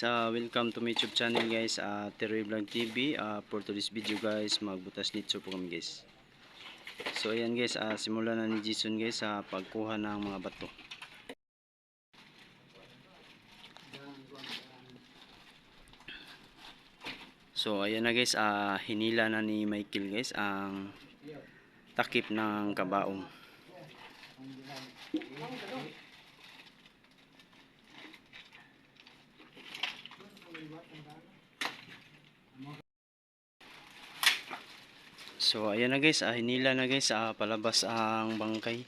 Uh, welcome to my YouTube channel guys, uh, Terry Vlog TV. Uh, for today's video guys, magbutas nito po kami guys. So ayan guys, uh, simulan na ni Jason guys sa pagkuha ng mga bato. So ayan na guys, uh, hinila na ni Michael guys ang takip ng kabaong. So ayan na guys, ah, hinila na guys, ah, palabas ang bangkay.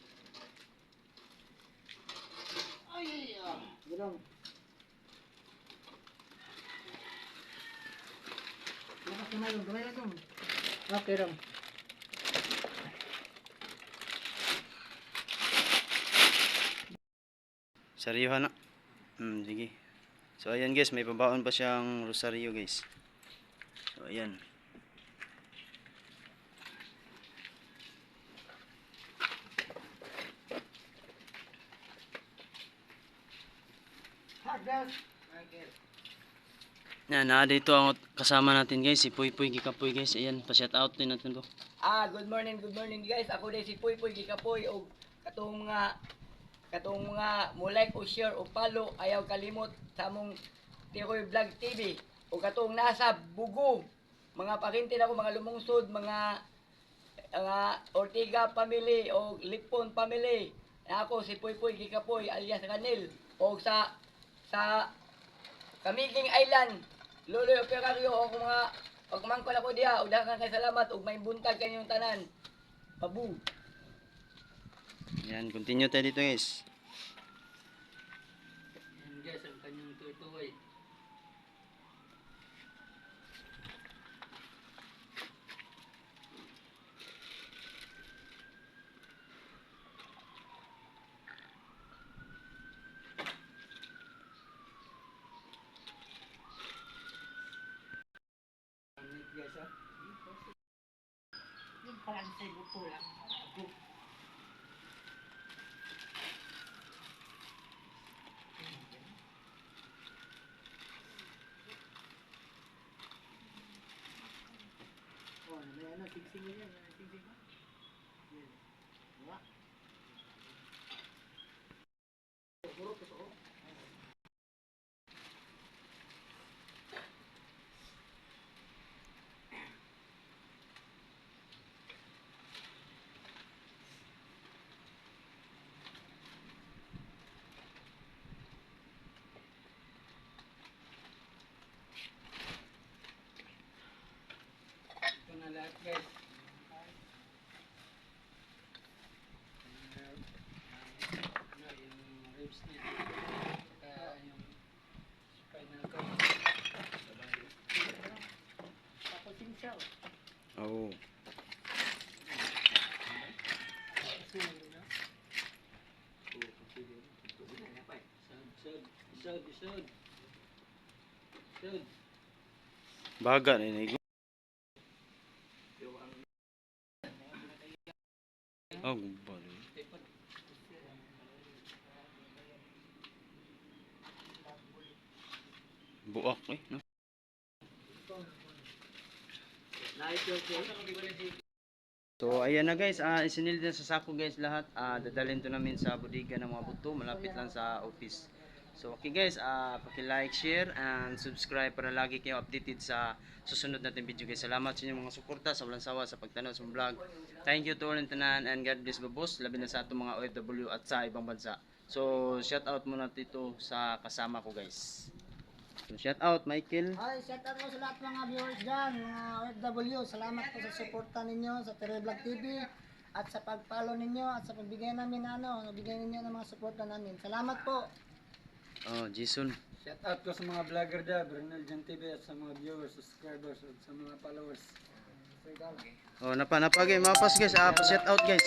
Okay, Rom. Saryohan na. Hmm, sige. So ayan guys, may pabaon pa siyang rosaryo guys. So ayan. Yan, na dito ang kasama natin guys, si Puy Puy Gikapoy guys. Ayan, pa-shout out din natin ko. Ah, good morning, good morning guys. Ako din si Puy Puy Gikapoy o katong mga katong mga mo like o share o follow ayaw kalimot sa among Tiroy Vlog TV o katong nasa Bugo mga pakintin ako mga lumungsod mga mga Ortiga family o Lipon family. Ako si Puy Puy Gikapoy alias Ranil. O sa sa Kamiging Island Loloy Operario o mga pagmangkol ako diha o daghang kay salamat ug may buntag kanyong tanan. Pabu Yan, continue tayo dito guys. Yan guys, ang kanyang tutoy. Yung parang sa buto lang. Oh, may ano, sigsing yan, may sigsing ba? Yan. Diba? Puro totoo. Ito na lahat guys. Ano, yung ribs niya. Saka yung spinal cord. Tapos yung shell. Oh. Sud, sud, sud. Sud. Baga na ini. Oh, balo. Buak eh, no? So ayan na guys, ah isinilid na sa sako guys lahat. Ah dadalhin to namin sa bodega ng mga buto, malapit lang sa office. So okay guys, ah paki-like, share and subscribe para lagi kayo updated sa susunod natin video guys. Salamat sa inyong mga suporta sa walang sawa sa pagtanaw sa vlog. Thank you to all tanan and God bless babos, labi na sa atong mga OFW at sa ibang bansa. So shout out muna dito sa kasama ko guys. So shout out Michael. Ay, shout out po sa lahat mga viewers dyan, mga OFW. Salamat po sa suporta ninyo sa Terry Vlog TV at sa pag-follow ninyo at sa pagbigay namin ano, nagbigay ninyo ng mga suporta namin. Salamat po. Oh, Jason. Shout out ko sa mga vlogger dyan, Bernal Jan TV at sa mga viewers, subscribers at sa mga followers. Oh, napa napagay mapas guys. Ah, shout out guys.